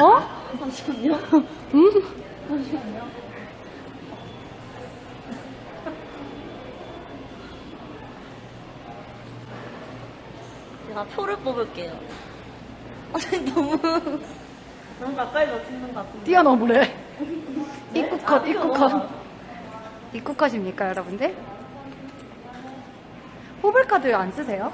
어? 잠시만요. 음? 잠시만요. 제가 표를 뽑을게요. 아니, 너무. 너무 가까이서 찍는 것 같은데. 뛰어넘으래. 입구 컷, 아, 입구 뛰어넘어. 컷. 입구 컷입니까, 여러분들? 호불카드 안 쓰세요?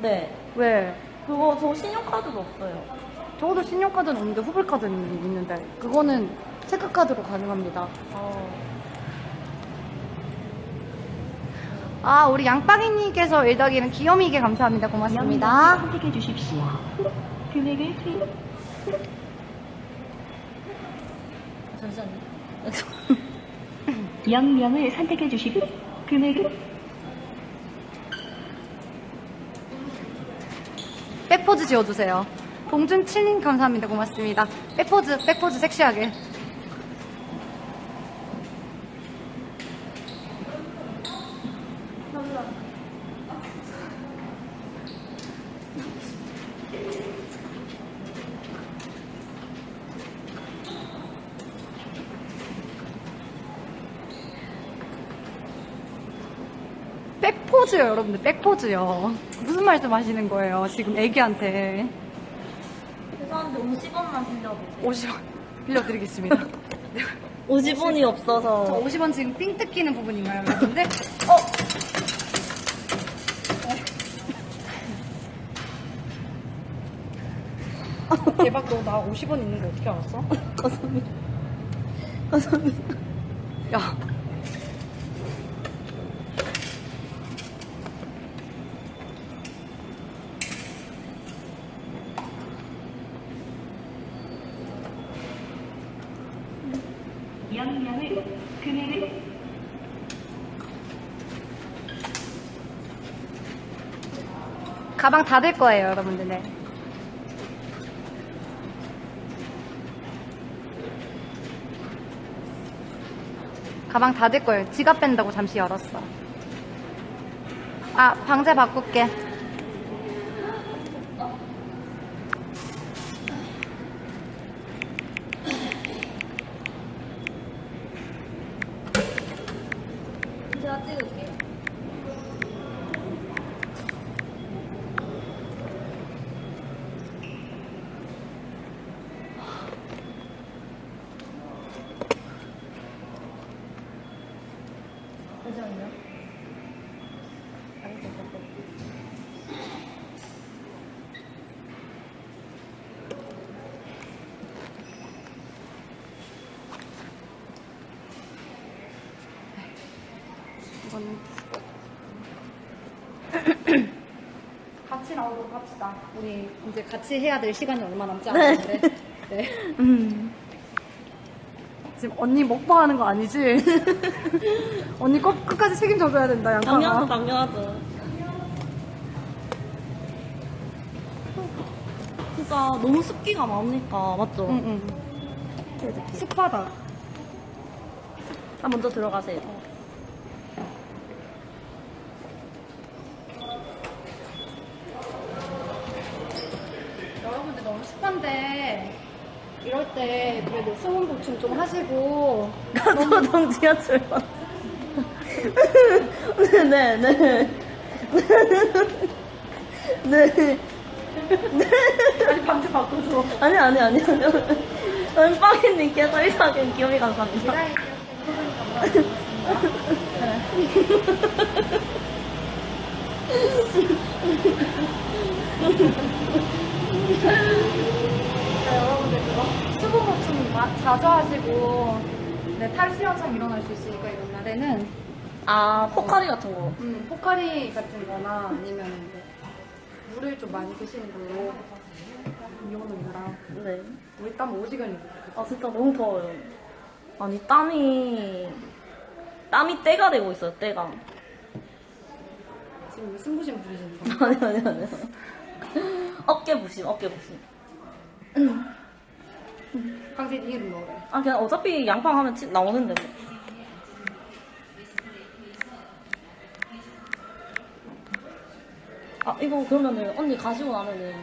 네. 왜? 그거 저 신용카드도 없어요. 저도 신용카드는 없는데 후불카드는 있는데 그거는 체크카드로 가능합니다. 어. 아, 우리 양빵이님께서 일덕이는 귀요미게 감사합니다. 고맙습니다. 선택해 주십시오. 금액을 투입. 잠시만요. 영명을 선택해 주십시오. 금액을 백포즈 지어주세요. 봉준칠님 감사합니다. 고맙습니다. 백포즈, 백포즈 섹시하게. 백포즈요, 여러분들. 백포즈요. 무슨 말씀 하시는 거예요? 지금 애기한테. 죄송한데 50원만 빌려주세요. 50원 빌려드리겠습니다. 50원이 저 없어서. 50원 지금 삥 뜯기는 부분인가요, 여러분들? 어? 대박, 너 나 50원 있는 거 어떻게 알았어? 감사합니다. 감사합니다. 야. 영명을 금액을 가방 닫을 거예요, 여러분들. 네. 가방 닫을 거예요. 지갑 뺀다고 잠시 열었어. 아, 방제 바꿀게. 이거는 같이 나오도록 합시다. 우리 이제 같이 해야 될 시간이 얼마 남지 네. 않았는데. 네. 음. 지금 언니 먹방하는 거 아니지? 언니 꼭 끝까지 책임져줘야 된다, 당연하죠, 양파가. 당연하죠. 진짜 너무 습기가 많으니까, 맞죠? 응, 응. 습하다. 아, 먼저 들어가세요. 여러분들 너무 습한데, 이럴 때 그래도 수분 보충 좀 하시고, 가소동 지하철 맞 네, 네. 네. 아니, 방제 바꿔줘. 아니, 아니, 아니, 아니. 은빵이님께서 1사gün 기염이 감사합니다. 여러분 들 그거 수분 보충 마- 자주 하시고, 네, 탈수 현상 일어날 수 있으니까 이런 날에는 아, 포카리 같은 거. 음, 포카리 같은 거나 아니면 이제 물을 좀 많이 드시는 걸로 이온음이랑 네. 우리 땀 오지간히 아, 진짜 너무 더워요. 아니, 땀이, 땀이 때가 되고 있어요, 때가. 지금 왜 승부심 부리시는 거 아니, 아니, 아니. 어깨 부심, 어깨 부심. 이 이름 넣어래 아, 그냥 어차피 양팡 하면 치- 나오는데 뭐. 아, 이거 그러면은 언니 가시고 나면은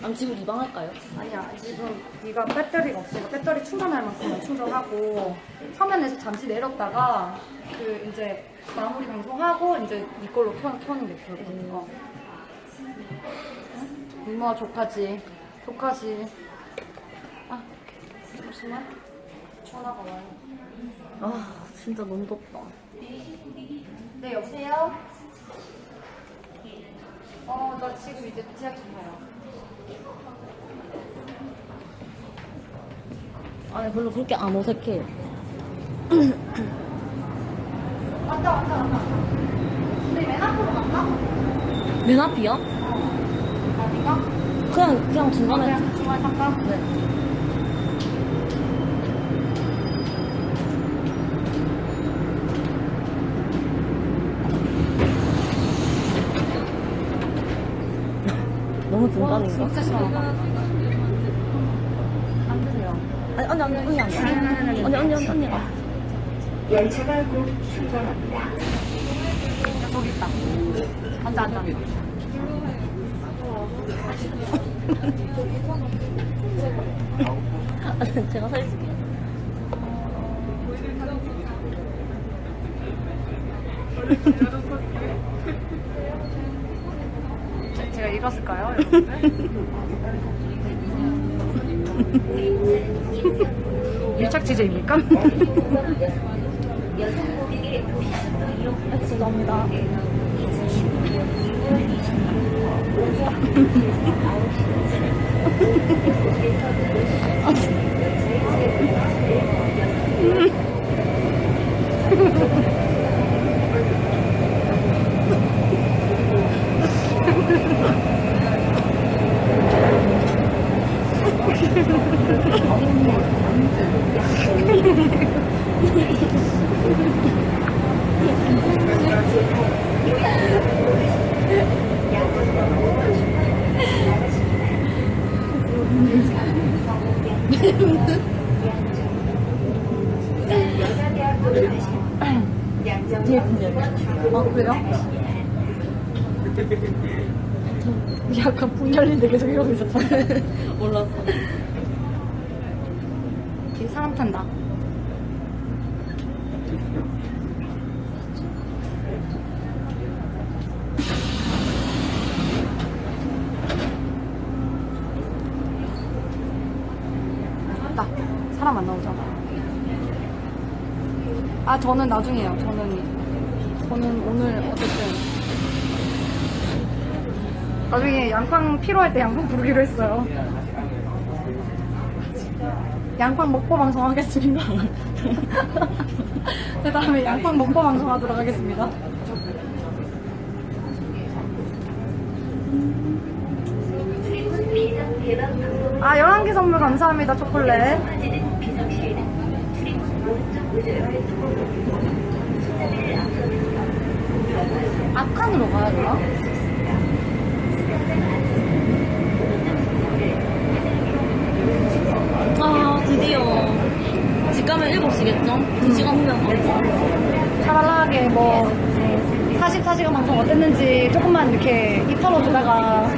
좀안 집을 이방할까요? 아니야 지금 네가 배터리가 없으니까 배터리 충전할 만큼만 충전하고 서면에서 잠시 내렸다가 그 이제 마무리 방송하고 이제 이걸로 켜, 켜는 게 좋거든 어. 이모가 조카지 조카지 아 잠시만 전화가 와요 아, 진짜 너무 덥다. 네 여보세요? 어 나 지금 이제 지하철 가요 아니, 별로 그렇게 안 어색해요. 왔다 왔다 왔다 우리 맨 앞으로 갈까? 맨 앞이요? 그냥, 그냥 중간에. 그냥 중간에 갈까? 네. 너무 중간인가? 진짜 시원하다. 안 드세요. 아니, 언니, 언니, 언니, 언니. 언니, 언니, 언니, 언니. 아, 열차가 곧 출발합니다. 저기 있다. 앉아, 앉아. 아, 제가 서 있을게요. 제- 제가 읽었을까요? 여러분들? 밀착 취재입니까? 아, 죄송합니다. Ha ha ha. 아, 그래요? 약간 문 열린데 계속 이러고 있었잖아요. 몰랐어. 뒤에 사람 탄다. 사람 안 나오잖아. 아, 저는 나중에요. 저는, 저는 오늘 어쨌든. 나중에 양팡 필요할 때 양팡 부르기로 했어요. 양팡 먹보 방송 하겠습니다. 그 다음에 양팡 먹보 방송 하도록 하겠습니다. 아, 11개 선물 감사합니다, 초콜릿. 앞칸으로 가야 되나? 아, 드디어. 집 가면 7시겠죠? 2시간 후면 가죠. 차발라하게 뭐 44시간 방송 어땠는지 조금만 이렇게 입 털어주다가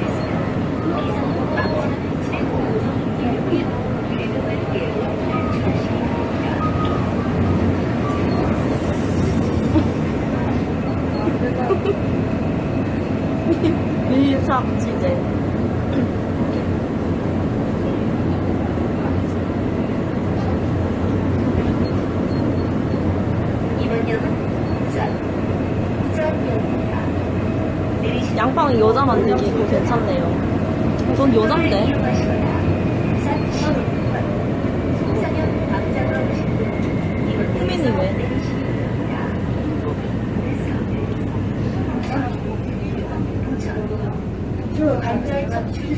밀착 취재. 양팡이 여자 만들기 이거 괜찮네요. 전 여잔데. 후민이 왜? 주 관절 척추 시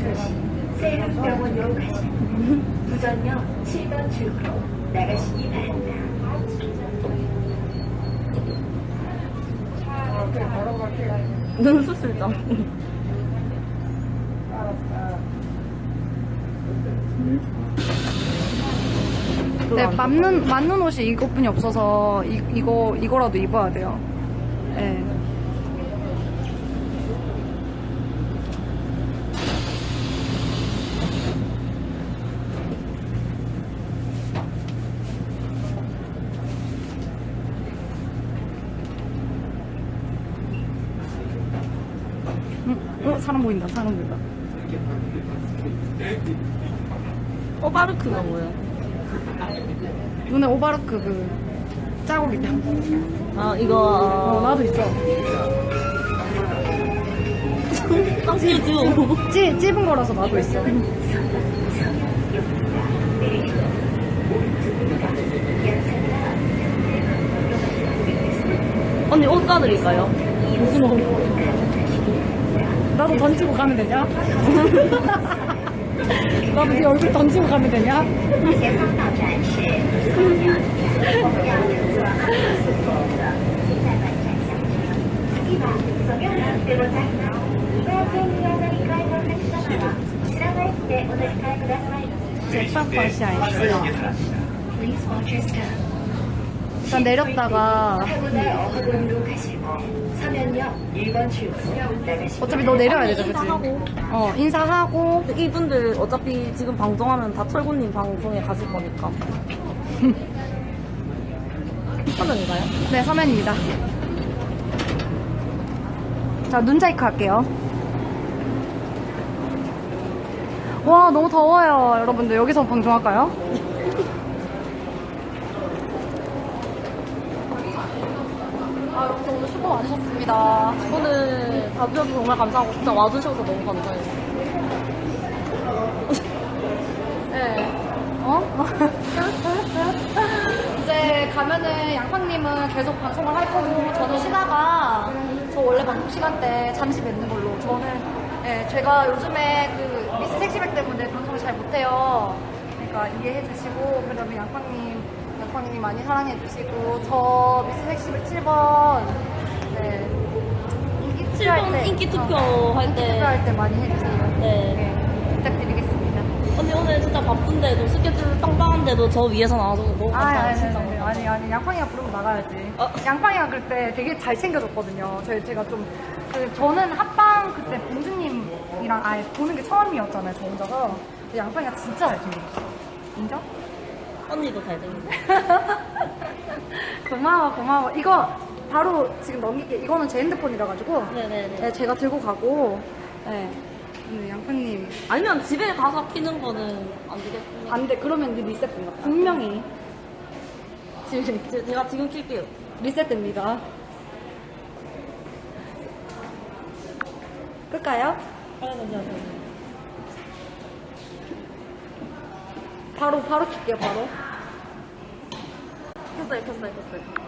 세릉병원으로 가시 부전역 7번 출구로 나가시기 바랍니다. 눈 수술장. 네, 맞는, 맞는 옷이 이것뿐이 없어서 이, 이거, 이거라도 입어야 돼요. 네. 어, 사람 보인다, 사람 보인다. 오바르크가 뭐야? 눈에 오바르크 그, 자국 있다. 아, 이거. 어, 나도 있어. 지금. 찌, 찝은 거라서 나도 있어. 언니 옷 까드릴까요? 무슨 옷? 나도 던지고 가면 되냐? 나도 네 얼굴 던지고 가면 되냐? 제빵 버시아이스 Please watch your step. 일단 내렸다가 타고날 어학원으로 가실 분 서면역 1번 출구로 나가시기 어차피 너 내려야 되죠, 그치? 인사하고. 어, 인사하고 이분들 어차피 지금 방송하면 다 철구님 방송에 가실 거니까. 화면인가요? 네, 서면입니다. 자, 눈자이크 할게요. 와, 너무 더워요. 여러분들, 여기서 방송할까요? 아, 수고 많으셨습니다. 오늘 봐주셔서 정말 감사하고 진짜 와주셔서 너무 감사해요. 네. 어? 이제 가면은 양팡님은 계속 방송을 할 거고 저는 쉬다가 저 원래 방송 시간대 잠시 뵙는 걸로 저는 예, 제가 요즘에 그 미스 섹시백 때문에 방송을 잘 못해요. 그러니까 이해해 주시고 그다음에 양팡님 양팡님 많이 사랑해 주시고 저 미스 섹시백 7번 네. 인기 투표할 7번 때 인기 투표 어, 할 때. 투표할 때 많이 해주세요. 네. 네, 부탁드리겠습니다. 언니 오늘 진짜 바쁜데도 스케줄 빵빵한데도 저 위에서 나와줘서 너무 감사해요. 아니, 진짜. 아니, 아니, 아니, 양팡이가 부르면 나가야지. 어. 양팡이가 그때 되게 잘 챙겨줬거든요. 저희, 제가 좀, 그, 저는 합방 그때 봉주님이랑 아예 보는 게 처음이었잖아요, 저 혼자서. 근데 양팡이가 진짜 잘 챙겨줬어요. 인정? 언니도 잘생겼어. 고마워, 고마워. 이거 바로 지금 넘길게. 이거는 제 핸드폰이라 가지고. 네네네. 네, 제가 들고 가고. 네. 근데 양팡님. 아니면 집에 가서 키는 거는 안 되겠습니다. 안 돼. 그러면 이제 리셋된다. 분명히. 지금 제- 제가 지금 킬게요. 리셋됩니다. 끌까요? 바로 바로 킬게요 바로. 켰어요, 켰어요, 켰어요.